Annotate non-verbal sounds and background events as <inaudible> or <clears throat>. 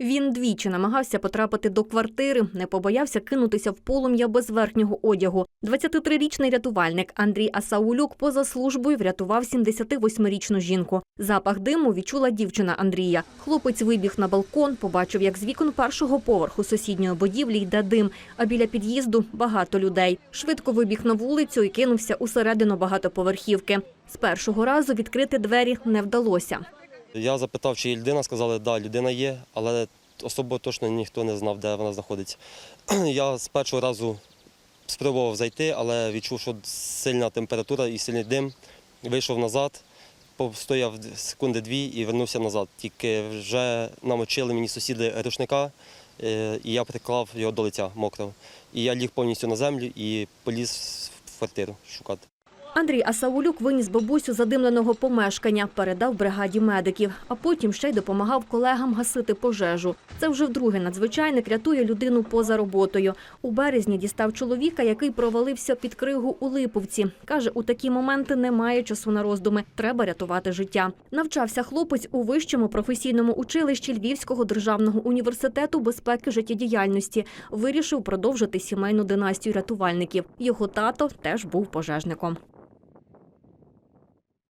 Він двічі намагався потрапити до квартири, не побоявся кинутися в полум'я без верхнього одягу. 23-річний рятувальник Андрій Асаулюк поза службою врятував 78-річну жінку. Запах диму відчула дівчина Андрія. Хлопець вибіг на балкон, побачив, як з вікон першого поверху сусідньої будівлі йде дим, а біля під'їзду багато людей. Швидко вибіг на вулицю і кинувся усередину багатоповерхівки. З першого разу відкрити двері не вдалося. Я запитав, чи є людина, сказали, так, да, людина є, але особо точно ніхто не знав, де вона знаходиться. <clears throat> Я з першого разу спробував зайти, але відчув, що сильна температура і сильний дим. Вийшов назад, постояв секунди дві і вернувся назад. Тільки вже намочили мені сусіди рушника, е, і я приклав його до лиця мокрого. І я ліг повністю на землю і поліз в квартиру шукати. Андрій Асаулюк виніс бабусю задимленого помешкання, передав бригаді медиків, а потім ще й допомагав колегам гасити пожежу. Це вже вдруге надзвичайник рятує людину поза роботою. У березні дістав чоловіка, який провалився під кригу у Липовці. Каже, у такі моменти немає часу на роздуми. Треба рятувати життя. Навчався хлопець у вищому професійному училищі Львівського державного університету безпеки життєдіяльності. Вирішив продовжити сімейну династію рятувальників. Його тато теж був пожежником.